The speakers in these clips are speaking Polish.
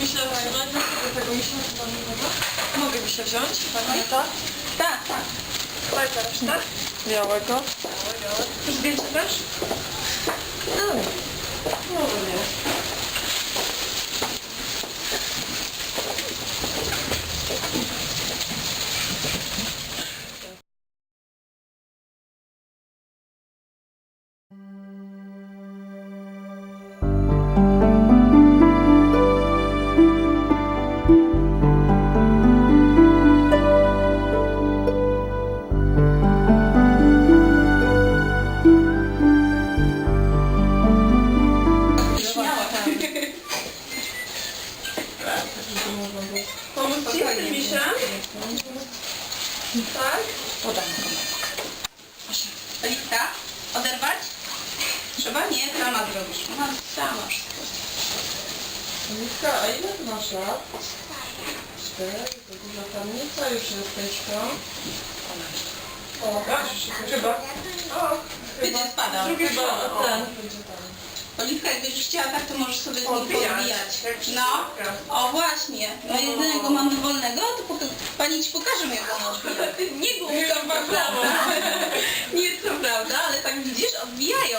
Myślę, że do tego miesiąca. Mogę mi się wziąć. Tak. tak, tak. Fajka reszta? Tak. Białego. Białego. Zdjęcie też? No. Mogę, nie. Pomóc ci z tym misiem? Tak? Podam. Litka, oderwać? Trzeba? Nie, sama zrobisz. Ona sama wszystko. Monika, a ile ty masz lat? Cztery, to duża tamnica, już jesteś O, chyba. O, Będzie spadał. Drugi Chyba, chyba, ten. Będzie tam. Oliwka, jakbyś już chciała tak, to możesz sobie z nim Podbijać, podbijać. jak No, o właśnie. No jedynego mamy wolnego, to poka- pani ci pokaże jak on odbija. Nie głupka, prawda. Nie jest to prawda, ale tak widzisz, odbijają.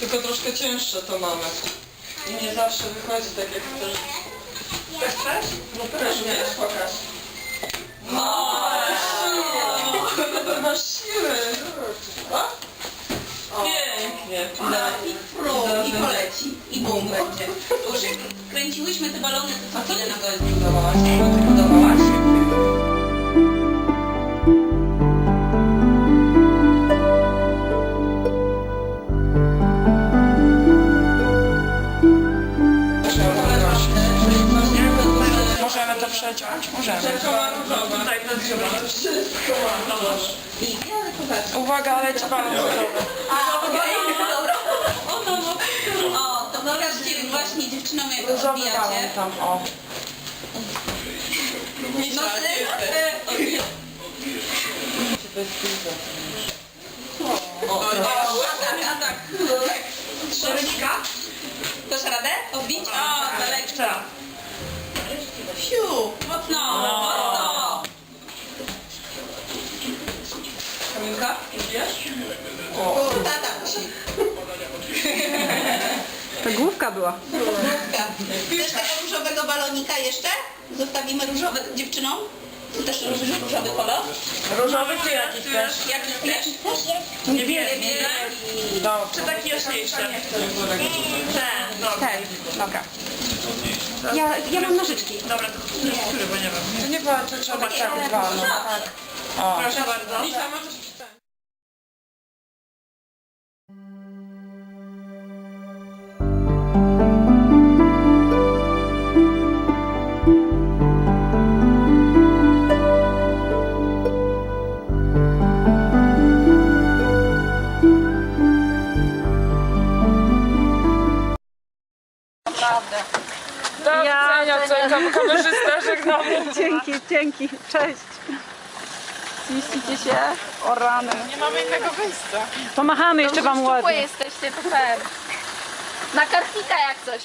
Tylko troszkę cięższe to mamy. I nie zawsze wychodzi tak jak chcesz. Tak chcesz? No też wiesz, pokaż. No, Ty masz siły. O? Pięknie. No i prum, i poleci, i bum będzie. To Już jak kręciłyśmy te balony, to co chwilę na go Budowałaś? Budowałaś? Możemy to przeciąć? Możemy. Tutaj Wszystko masz. I ja popatrz. Uwaga, balon różowy. A, okej, dobra. O, to, o, to pokażcie właśnie dziewczynom, jak Różowy balon odbijacie. tam, o. No ty, ty, To jest pizza. o, a tak, a tak. Szeryka? Dasz radę? Odbić? O, daleko. Siu, mocno, mocno. Kamilka? Wiesz? O, tata musi. To główka była. Główka. Chcesz tego różowego balonika jeszcze? Zostawimy różowy dziewczynom? Tu też różowy, różowy kolor? Różowy czy jaki chcesz? Jaki chcesz? Niebieski. Dobrze. Czy taki jaśniejszy? Ten, Ten, dobra. Ja, ja mam nożyczki. Dobra, to który, bo nie wiem. To nie była, to trzeba tak dwa, no. Tak. O. Proszę bardzo. Lisa, możesz córka, kamerzysta żegnamy. Dzięki, dzięki, cześć. Mieścicie się? O rany. Nie mamy innego wyjścia. Pomachamy jeszcze wam Szczupłe ładnie. jesteście, ten. Na karpika jak coś.